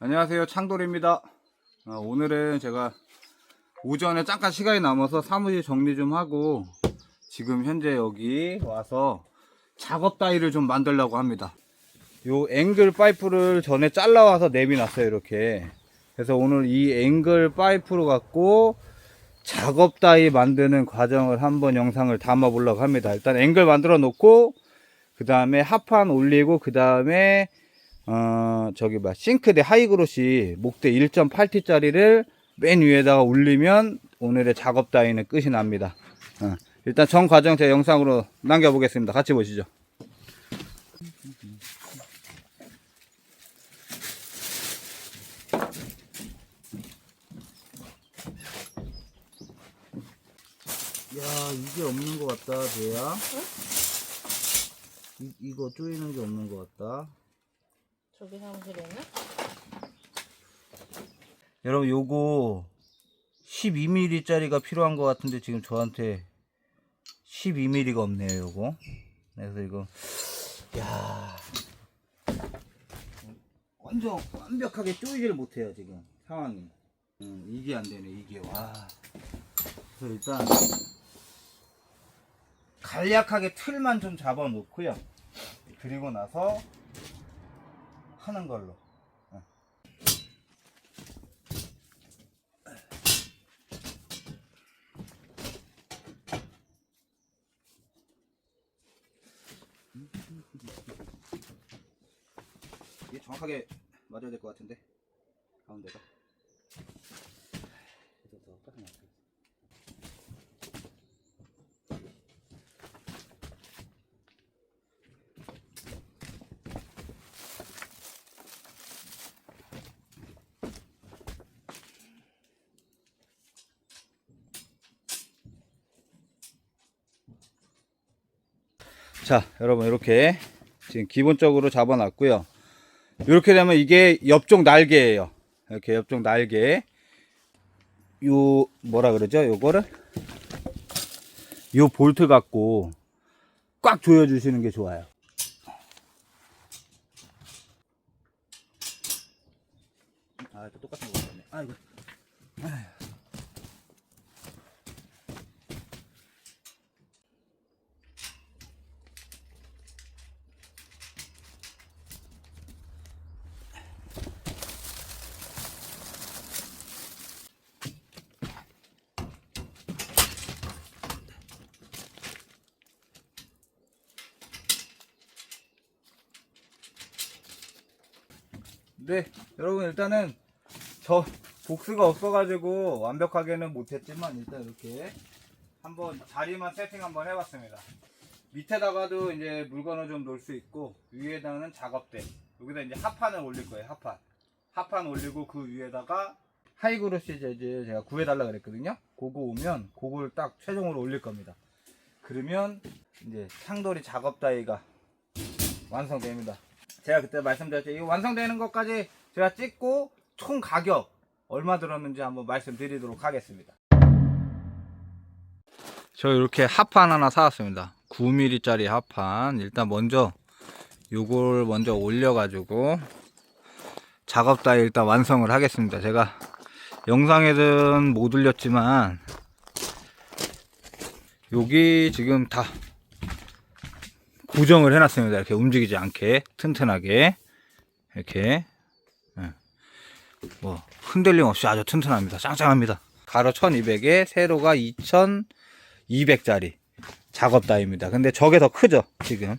안녕하세요. 창돌입니다. 어, 오늘은 제가 오전에 잠깐 시간이 남아서 사무실 정리 좀 하고 지금 현재 여기 와서 작업 따위를 좀 만들려고 합니다. 요 앵글 파이프를 전에 잘라와서 내비놨어요 이렇게. 그래서 오늘 이 앵글 파이프로 갖고 작업 따위 만드는 과정을 한번 영상을 담아 보려고 합니다. 일단 앵글 만들어 놓고 그 다음에 합판 올리고 그 다음에 어, 저기 봐, 싱크대 하이그로시 목대 1.8T짜리를 맨 위에다가 올리면 오늘의 작업 따위는 끝이 납니다. 어, 일단 전 과정 제 영상으로 남겨보겠습니다. 같이 보시죠. 야, 이게 없는 것 같다, 배야. 이, 이거 조이는 게 없는 것 같다. 저기 사무실에 있나? 여러분 요거 12mm 짜리가 필요한 것 같은데 지금 저한테 12mm가 없네요 요거. 그래서 이거 야 완전 완벽하게 조이지를 못해요 지금 상황이. 음, 이게 안 되네 이게. 와. 그래서 일단 간략하게 틀만 좀 잡아 놓고요. 그리고 나서 하는 걸로. 이게 정확하게 맞아야 될 것 같은데 가운데가 자 여러분 이렇게 지금 기본적으로 잡아놨고요. 이렇게 되면 이게 옆쪽 날개예요. 이렇게 옆쪽 날개. 요 뭐라 그러죠? 요거를? 요 볼트 갖고 꽉 조여 주시는 게 좋아요. 아 또 똑같은 거 같네. 아이고 네, 여러분 일단은 저 복스가 없어가지고 완벽하게는 못했지만 일단 이렇게 한번 자리만 세팅 한번 해봤습니다. 밑에다가도 이제 물건을 좀 놓을 수 있고 위에다는 작업대 여기다 이제 합판을 올릴 거예요. 합판 합판 올리고 그 위에다가 하이그로시 재질 제가 구해달라 그랬거든요. 그거 오면 그걸 딱 최종으로 올릴 겁니다. 그러면 이제 창돌이 작업 따위가 완성됩니다. 제가 그때 말씀드렸죠. 이 완성되는 것까지 제가 찍고 총 가격 얼마 들었는지 한번 말씀드리도록 하겠습니다. 저 이렇게 합판 하나 사왔습니다. 9mm짜리 합판. 일단 먼저 요걸 먼저 올려가지고 작업 다 일단 완성을 하겠습니다. 제가 영상에는 못 올렸지만 여기 지금 다 고정을 해놨습니다. 이렇게 움직이지 않게 튼튼하게 이렇게 예. 뭐 흔들림 없이 아주 튼튼합니다. 짱짱합니다. 가로 1200에 세로가 2200짜리 작업다입니다. 근데 저게 더 크죠 지금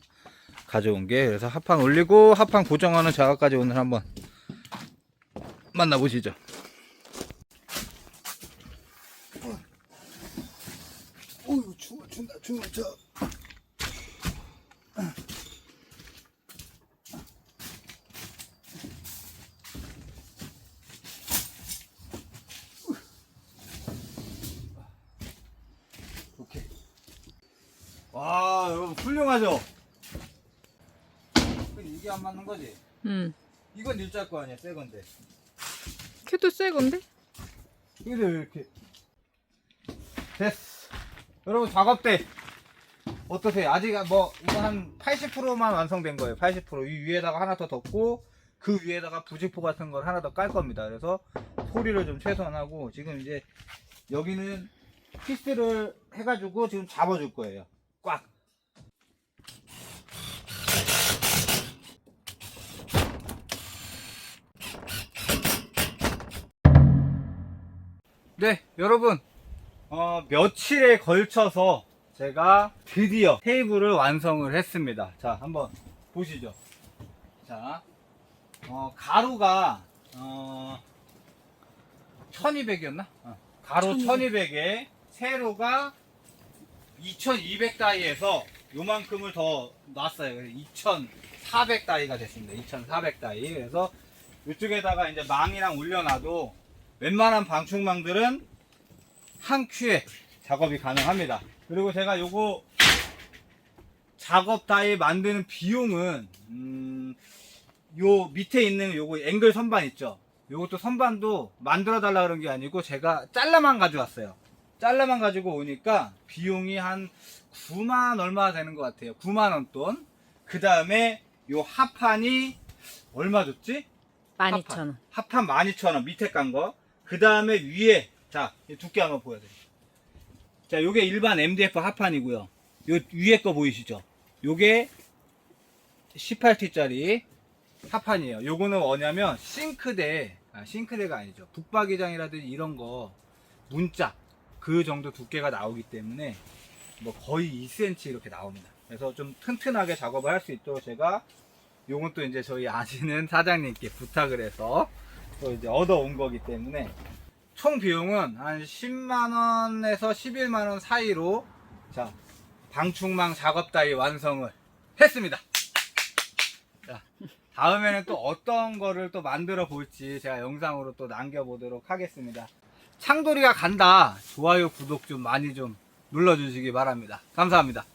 가져온 게 그래서 합판 올리고 합판 고정하는 작업까지 오늘 한번 만나보시죠. 어휴 추워 춘다 추워 저. 와, 여러분 훌륭하죠? 이게 안 맞는 거지? 응. 이건 일자일 거 아니야, 새 건데. 걔도 새 건데? 근데 왜 이렇게. 됐어. 여러분 작업대. 어떠세요? 아직 뭐, 이거 한 80%만 완성된 거예요. 80%. 이 위에다가 하나 더 덮고, 그 위에다가 부직포 같은 걸 하나 더 깔 겁니다. 그래서 소리를 좀 최소화하고 지금 이제 여기는 피스를 해가지고 지금 잡아줄 거예요. 꽉. 네, 여러분. 어, 며칠에 걸쳐서 제가 드디어 테이블을 완성을 했습니다. 자, 한번 보시죠. 자, 어, 가루가, 어, 1200이었나? 어, 가루 1200 에 세로가 2200다이에서 요만큼을 더 놨어요. 2400다이가 됐습니다. 2400다이. 그래서 이쪽에다가 이제 망이랑 올려놔도 웬만한 방충망들은 한 큐에 작업이 가능합니다. 그리고 제가 요거 작업 다이 만드는 비용은 음, 요 밑에 있는 요거 앵글 선반 있죠. 요것도 선반도 만들어 달라 그런 게 아니고 제가 잘라만 가져왔어요. 잘라만 가지고 오니까 비용이 한 9만 얼마 되는 것 같아요. 9만 원 돈. 그 다음에 요 합판이 얼마 줬지? 12,000원. 합판 12,000원 밑에 깐 거. 그 다음에 위에 자이 두께 한번 보여드릴게요. 자 요게 일반 MDF 합판이고요. 요 위에 거 보이시죠? 요게 18T짜리 합판이에요. 요거는 뭐냐면 싱크대, 아, 싱크대가 아니죠. 북박이장이라든지 이런 거 문짝 그 정도 두께가 나오기 때문에 뭐 거의 2cm 이렇게 나옵니다. 그래서 좀 튼튼하게 작업을 할 수 있도록 제가 요건 또 이제 저희 아시는 사장님께 부탁을 해서 또 이제 얻어온 거기 때문에 총 비용은 한 10만원에서 11만원 사이로 자 방충망 작업 따위 완성을 했습니다. 자, 다음에는 또 어떤 거를 또 만들어 볼지 제가 영상으로 또 남겨보도록 하겠습니다. 창돌이가 간다. 좋아요, 구독 좀 많이 좀 눌러주시기 바랍니다. 감사합니다.